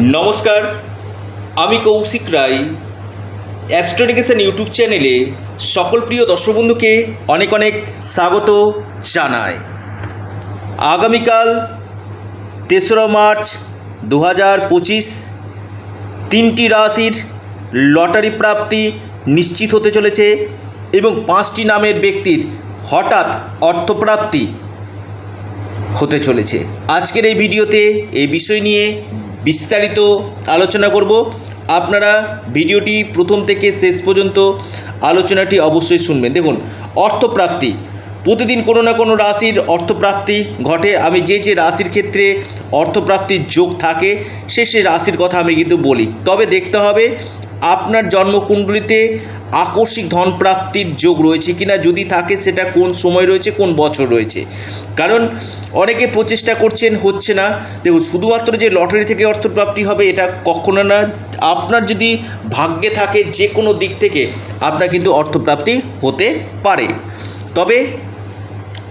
নমস্কার, আমি কৌশিক রায়। অ্যাস্ট্রোডিকেশন ইউটিউব চ্যানেলে সকল প্রিয় দর্শক বন্ধুকে অনেক অনেক স্বাগত জানাই। আগামীকাল তেসরা মার্চ দু হাজার পঁচিশ, তিনটি রাশির লটারি প্রাপ্তি নিশ্চিত হতে চলেছে এবং পাঁচটি নামের ব্যক্তির হঠাৎ অর্থপ্রাপ্তি হতে চলেছে। আজকের এই ভিডিওতে এই বিষয় নিয়ে বিস্তারিত আলোচনা করব। আপনারা ভিডিওটি প্রথম থেকে শেষ পর্যন্ত আলোচনাটি অবশ্যই শুনবেন। দেখুন, অর্থপ্রাপ্তি। প্রতিদিন কোনো না কোনো রাশির অর্থপ্রাপ্তি ঘটে। আমি যে যে রাশির ক্ষেত্রে অর্থপ্রাপ্তির যোগ থাকে, সে সে রাশির কথা আমি কিন্তু বলি। তবে দেখতে হবে আপনার জন্মকুণ্ডলিতে আকস্মিক ধন প্রাপ্তির যোগ রয়েছে কিনা, যদি থাকে সেটা কোন সময় রয়েছে, কোন বছর রয়েছে? কারণ অনেকে প্রচেষ্টা করছেন, হচ্ছে না। দেখুন, শুধুমাত্র যে লটারি থেকে অর্থপ্রাপ্তি হবে, এটা কখনো না। আপনার যদি ভাগ্যে থাকে যে কোনো দিক থেকে, আপনার কিন্তু অর্থপ্রাপ্তি হতে পারে। তবে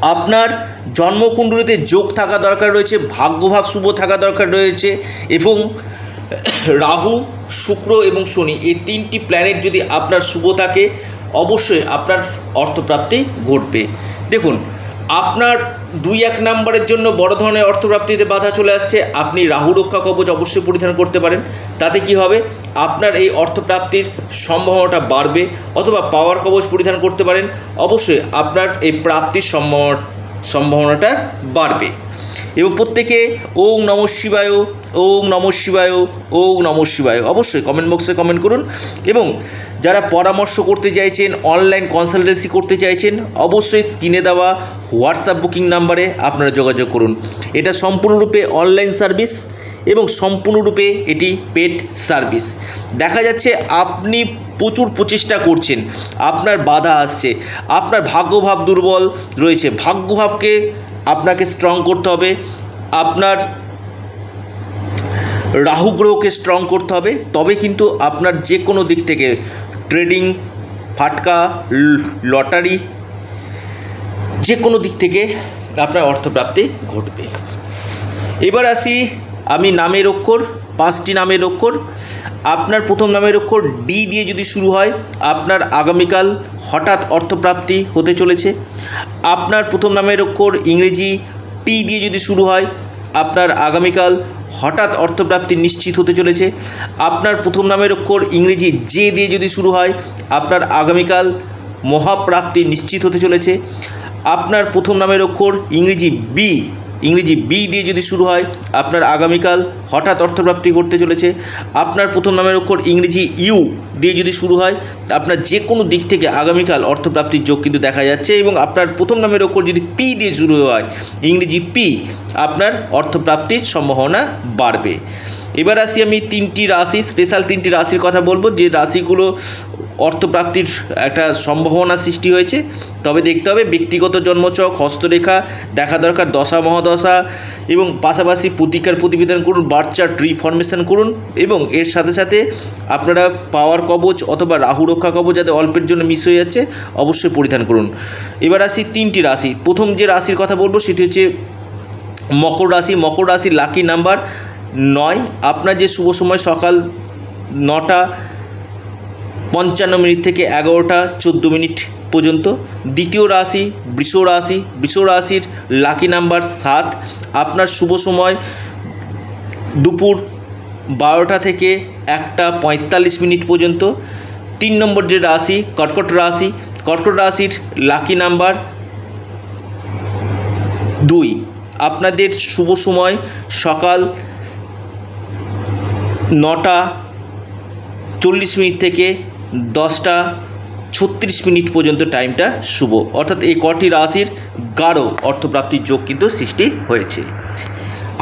আপনার জন্মকুণ্ডলিতে যোগ থাকা দরকার রয়েছে, ভাগ্যভাব শুভ থাকা দরকার রয়েছে এবং রাহু শুক্র এবং শনি, এই তিনটি প্ল্যানেট যদি আপনার শুভ থাকে, অবশ্যই আপনার অর্থপ্রাপ্তি ঘটবে। দেখুন, আপনার দুই এক নাম্বারের জন্য বড় ধরনের অর্থপ্রাপ্তিতে বাধা চলে আসছে। আপনি রাহু রক্ষা কবচ অবশ্যই পরিধান করতে পারেন। তাতে কি হবে? আপনার এই অর্থপ্রাপ্তির সম্ভাবনাটা বাড়বে অথবা পাওয়ার কবচ পরিধান করতে পারেন। অবশ্যই আপনার এই প্রাপ্তির সম্ভাবনা সম্ভাবনাটা বাড়বে। এবং প্রত্যেকে ওং নম শিবায়, ওং নম শিবায়, ওং নম শিবায় অবশ্যই কমেন্ট বক্সে কমেন্ট করুন। এবং যারা পরামর্শ করতে চাইছেন অনলাইন কনসালটেন্সি করতে চাইছেন, অবশ্যই স্ক্রিনে দেওয়া হোয়াটসঅ্যাপ বুকিং নাম্বারে আপনারা যোগাযোগ করুন। এটা সম্পূর্ণরূপে অনলাইন সার্ভিস এবং সম্পূর্ণরূপে এটি পেড সার্ভিস দেখা যাচ্ছে আপনি প্রচুর প্রচেষ্টা করছেন, আপনার বাধা আসছে, আপনার ভাগ্যভাব দুর্বল রয়েছে, ভাগ্যভাবকে আপনাকে স্ট্রং করতে হবে, আপনার রাহু গ্রহকে স্ট্রং করতে হবে, তবে কিন্তু আপনার যে কোনো দিক থেকে ট্রেডিং ফাটকা লটারি যে কোনো দিক থেকে আপনার অর্থপ্রাপ্তি ঘটবে। এবার আসি আমি নামের অক্ষর, পাঁচটি নামের অক্ষর। আপনার প্রথম নামের অক্ষর ডি দিয়ে যদি শুরু হয়, আপনার আগামীকাল হঠাৎ অর্থপ্রাপ্তি হতে চলেছে। আপনার প্রথম নামের অক্ষর ইংরেজি টি দিয়ে যদি শুরু হয়, আপনার আগামীকাল হঠাৎ অর্থপ্রাপ্তি নিশ্চিত হতে চলেছে। আপনার প্রথম নামের অক্ষর ইংরেজি জে দিয়ে যদি শুরু হয়, আপনার আগামীকাল মহাপ্রাপ্তি নিশ্চিত হতে চলেছে। আপনার প্রথম নামের অক্ষর ইংরেজি বি ইংরেজি বি দিয়ে যদি শুরু হয় আপনার আগামীকাল হঠাৎ অর্থপ্রাপ্তি ঘটতে চলেছে। আপনার প্রথম নামের অক্ষর ইংরেজি ইউ দিয়ে যদি শুরু হয়, আপনার যে কোনো দিক থেকে আগামীকাল অর্থপ্রাপ্তির যোগ কিন্তু দেখা যাচ্ছে এবং আপনার প্রথম নামের অক্ষর যদি পি দিয়ে শুরু হয়, ইংরেজি পি, আপনার অর্থপ্রাপ্তির সম্ভাবনা বাড়বে। এবার আসি আমি তিনটি রাশি স্পেশাল তিনটি রাশির কথা বলব। যে রাশিগুলো অর্থপ্রাপ্তির একটা সম্ভাবনা সৃষ্টি হয়েছে, তবে দেখতে হবে ব্যক্তিগত জন্মচক, হস্তরেখা, দেখা দরকার, দশা, মহাদশা এবং পাশাপাশি প্রতিকার প্রতিবেদন করুন বার্থ চার্ট রিফরমেশন করুন এবং এর সাথে সাথে আপনারা পাওয়ার কবচ অথবা রাহু রক্ষা কবচ যাতে অল্পের জন্য মিস হয়ে যাচ্ছে, অবশ্যই পরিধান করুন। এবার আসি তিনটি রাশি। প্রথম যে রাশির কথা বলব সেটি হচ্ছে মকর রাশি। মকর রাশির লাকি নাম্বার নয়। আপনার যে শুভ সময় সকাল নটা পঞ্চান্ন মিনিট থেকে এগারোটা চোদ্দ মিনিট পর্যন্ত দ্বিতীয় রাশি, বৃষ রাশি, বৃষ রাশির লাকি নাম্বার সাত। আপনার শুভ সময় দুপুর বারোটা থেকে একটা পঁয়তাল্লিশ মিনিট পর্যন্ত। তিন নম্বর যে রাশি, কর্কট রাশি, কর্কট রাশির লাকি নাম্বার দুই। আপনাদের শুভ সময় সকাল নটা চল্লিশ মিনিট থেকে দশটা ছত্রিশ মিনিট পর্যন্ত টাইমটা শুভ। অর্থাৎ এই কটি রাশির গাঢ় অর্থপ্রাপ্তির যোগ কিন্তু সৃষ্টি হয়েছে।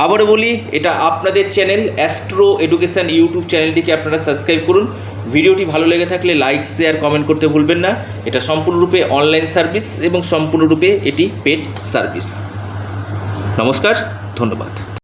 আবারও বলি, এটা আপনাদের চ্যানেল অ্যাস্ট্রো এডুকেশান ইউটিউব চ্যানেলটিকে আপনারা সাবস্ক্রাইব করুন। ভিডিওটি ভালো লেগে থাকলে লাইক, শেয়ার, কমেন্ট করতে ভুলবেন না। এটা সম্পূর্ণরূপে অনলাইন সার্ভিস এবং সম্পূর্ণরূপে এটি পেড সার্ভিস। নমস্কার, ধন্যবাদ।